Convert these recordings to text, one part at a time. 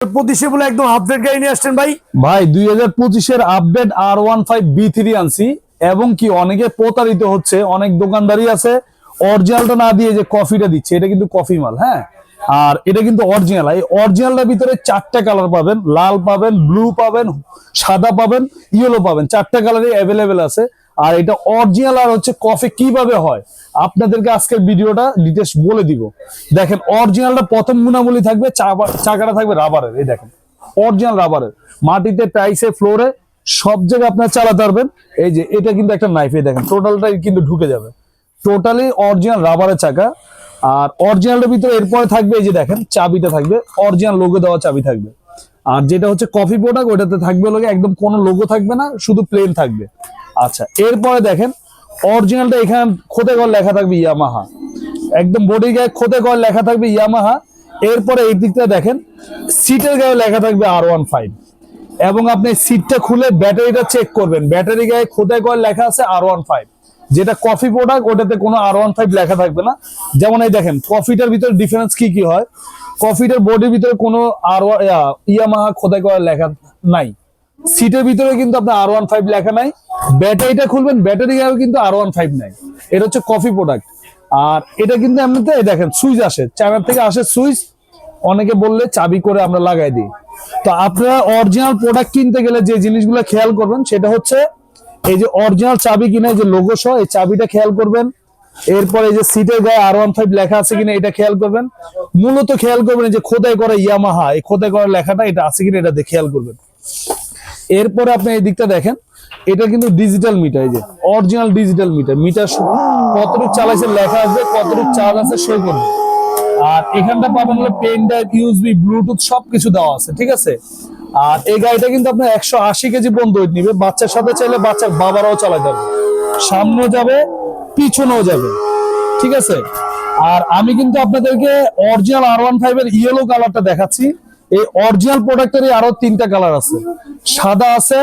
পঁচিশে বলে নিয়ে আসছেন ভাই। ভাই, দুই হাজার পঁচিশের update R one five V three এবং কি অনেকে প্রতারিত হচ্ছে, অনেক আছে। না দিয়ে যে কফিটা দিচ্ছে, এটা কিন্তু কফি মাল হ্যাঁ? আর এটা কিন্তু অরিজিনাল এই ভিতরে কালার পাবেন, লাল পাবেন ব্লু পাবেন, সাদা পাবেন ইয়েলো পাবেন। কালারই অ্যাভেলেবেল আছে। আর এটা অরিজিনাল আর হচ্ছে কফি কীভাবে হয়, আপনাদেরকে আজকের ভিডিওটা ডিটেলস বলে দিব। দেখেন অরিজিনালটা প্রথম গুণাবলী থাকবে চাকাটা থাকবে রাবারের এই দেখেন। অরিজিনাল রাবারের মাটিতে টাইসে ফ্লোরে সব জায়গায় আপনার চালাতে পারবেন। এই যে, এটা কিন্তু একটা নাইফ দেখেন টোটালটাই কিন্তু ঢুকে যাবে। টোটালি অরিজিনাল রাবারের চাকা। আর অরিজিনালটার ভিতরে এরপরে থাকবে, এই যে দেখেন, চাবিটা থাকবে। অরিজিনাল লোগো দেওয়া চাবি থাকবে। আর যেটা হচ্ছে কফি প্রোডাক্ট ওটাতে থাকবে লোকে একদম কোনো লোগো থাকবে না, শুধু প্লেন থাকবে। আচ্ছা এরপরে দেখেন অরিজিনালটা এখানে খোদে কর লেখা থাকবে ইয়ামাহা একদম বডি গায়ে খোদে ঘর লেখা থাকবে ইয়ামাহা এরপরে এই দিকটা দেখেন সিটের গায়ে লেখা থাকবে আর ওয়ান ফাইভ এবং আপনি সিটটা খুলে ব্যাটারিটা চেক করবেন। ব্যাটারি গায়ে খোদাই করে লেখা আছে আর ওয়ান ফাইভ যেটা কফি প্রোডাক্ট ওটাতে কোনো আর ওয়ান ফাইভ লেখা থাকবে না। যেমন এই দেখেন কফিটার ভিতরে ডিফারেন্স কি কি হয়? কফিটার বডির ভিতরে কোনো আর ইয়ামাহা খোদাই করা লেখা নাই। সিটের ভিতরে কিন্তু আপনার আর ওয়ান ফাইভ লেখা নাই। ব্যাটারিটা খুলবেন, ব্যাটারি গায়েও কিন্তু আর ওয়ান ফাইভ নাই। এটা হচ্ছে কফি প্রোডাক্ট আর এটা কিন্তু এমনিতে দেখেন, সুইচ আসে। চায়নার থেকে আসে সুইচ, অনেকে বললে চাবি করে আমরা লাগাই দিই। তো আপনারা অরিজিনাল প্রোডাক্ট কিনতে গেলে যে জিনিসগুলো খেয়াল করবেন, সেটা হচ্ছে এই যে অরিজিনাল চাবি কিনে যে লোগো সহ, এই চাবিটা খেয়াল করবেন। এরপরে এই যে সিটের গায়ে আর ওয়ান ফাইভ লেখা আছে কিনা, এটা খেয়াল করবেন। মূলত খেয়াল করবেন যে খোদাই করা ইয়ামাহা এই খোদাই করা লেখাটা, এটা আছে কিনা, এটা খেয়াল করবেন। এরপরে আপনি এই দিকটা দেখেন, এটা কিন্তু ডিজিটাল মিটার এই যে অরিজিনাল ডিজিটাল মিটার মিটার কতটুকু চালাইছে লেখা আসবে কতটুকু চার্জ আছে শো করবে আর এখানটা পাবেন হলো পেন ড্রাইভ ইউএসবি ব্লুটুথ সবকিছু দেওয়া আছে, ঠিক আছে? আর এই গাড়িটা কিন্তু আপনার একশো আশি কেজি পর্যন্ত ওয়েট নিবে। বাচ্চার সাথে চাইলে বাচ্চার বাবারাও চালাতে পারবে। সামনেও যাবে, পিছনেও যাবে, ঠিক আছে? আর আমি কিন্তু আপনাদেরকে অরিজিনাল আর ওয়ান ফাইভ এর ইয়েলো কালারটা দেখাচ্ছি। এই অরিজিনাল প্রোডাক্টেরই আরও তিনটা কালার আছে। সাদা আছে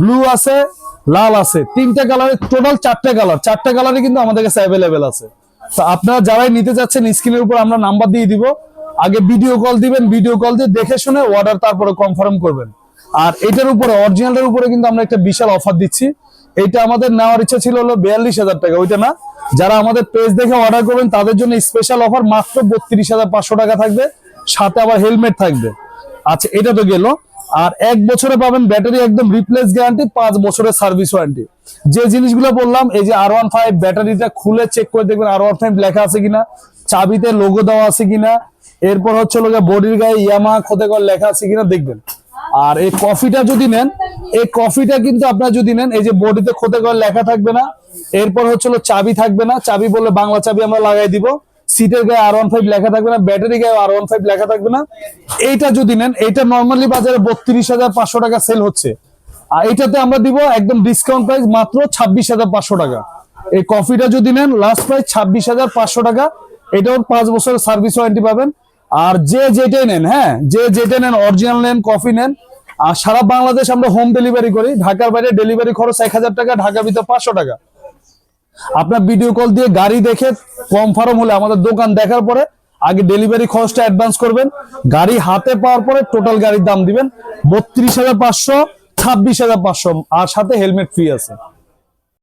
ব্লু আছে, লাল আছে। তিনটা কালারের টোটাল চারটা কালার চারটা কালারই কিন্তু আমাদের কাছে অ্যাভেলেবেল আছে। তো আপনারা যারাই নিতে যাচ্ছেন স্ক্রিনের উপর আমরা নাম্বার দিয়ে দিব। আগে ভিডিও কল দিবেন ভিডিও কল দিয়ে দেখে শুনে অর্ডার তারপরে কনফার্ম করবেন। আর এটার উপরে অরিজিনালের উপরে কিন্তু আমরা একটা বিশাল অফার দিচ্ছি। এটা আমাদের নেওয়ার ইচ্ছা ছিল হলো বিয়াল্লিশ হাজার টাকা। ওইটা না। যারা আমাদের পেজ দেখে অর্ডার করবেন, তাদের জন্য স্পেশাল অফার মাত্র বত্রিশ হাজার পাঁচশো টাকা থাকবে। সাথে আবার হেলমেট থাকবে। আচ্ছা এটা তো গেল। আর এক বছরে পাবেন ব্যাটারি একদম রিপ্লেস গ্যারান্টি পাঁচ বছরের সার্ভিস ওয়ারেন্টি যে জিনিসগুলো বললাম, এই যে আর ওয়ান ফাইভ ব্যাটারিটা খুলে চেক করে দেখবেন আর ওয়ান ফাইভ লেখা আছে কিনা, চাবিতে লোগো দেওয়া আছে কিনা। এরপর হচ্ছে লোক বডির গায়ে ইয়ামা খোদে করে লেখা আছে কিনা দেখবেন। আর এই কফিটা যদি নেন, এই কফিটা কিন্তু আপনার যদি নেন, এই যে বডিতে খোদে করে লেখা থাকবে না, এরপর হচ্ছে চাবি থাকবে না। চাবি বললে বাংলা চাবি আমরা লাগাই দিব। সিটের গায়ে আর ওয়ান ফাইভ লেখা থাকবে না ব্যাটারি গায়ে আর ওয়ান ফাইভ লেখা থাকবে না। এইটা যদি নেন, এইটা নর্মালি বাজারে বত্রিশ হাজার পাঁচশো টাকা সেল হচ্ছে। আর এটাতে আমরা দিব একদম ডিসকাউন্ট প্রাইস মাত্র ছাব্বিশ হাজার পাঁচশো টাকা। এই কফিটা যদি নেন লাস্ট প্রাইস ছাব্বিশ হাজার পাঁচশো টাকা। এটাও পাঁচ বছরের সার্ভিস ওয়ারেন্টি পাবেন। আর যে যেটাই নেন হ্যাঁ যে যেটা নেন অরিজিনাল নেন কফি নেন, আর সারা বাংলাদেশ আমরা হোম ডেলিভারি করি। ঢাকার বাইরে ডেলিভারি খরচ এক হাজার টাকা, ঢাকার ভিতর পাঁচশো টাকা। আপনার ভিডিও কল দিয়ে গাড়ি দেখে কনফার্ম হলে আমাদের দোকান দেখার পরে আগে ডেলিভারি খরচটা অ্যাডভান্স করবেন। গাড়ি হাতে পাওয়ার পরে টোটাল গাড়ির দাম দিবেন। বত্রিশ হাজার পাঁচশো, ছাব্বিশ হাজার পাঁচশো, আর সাথে হেলমেট ফ্রি আছে।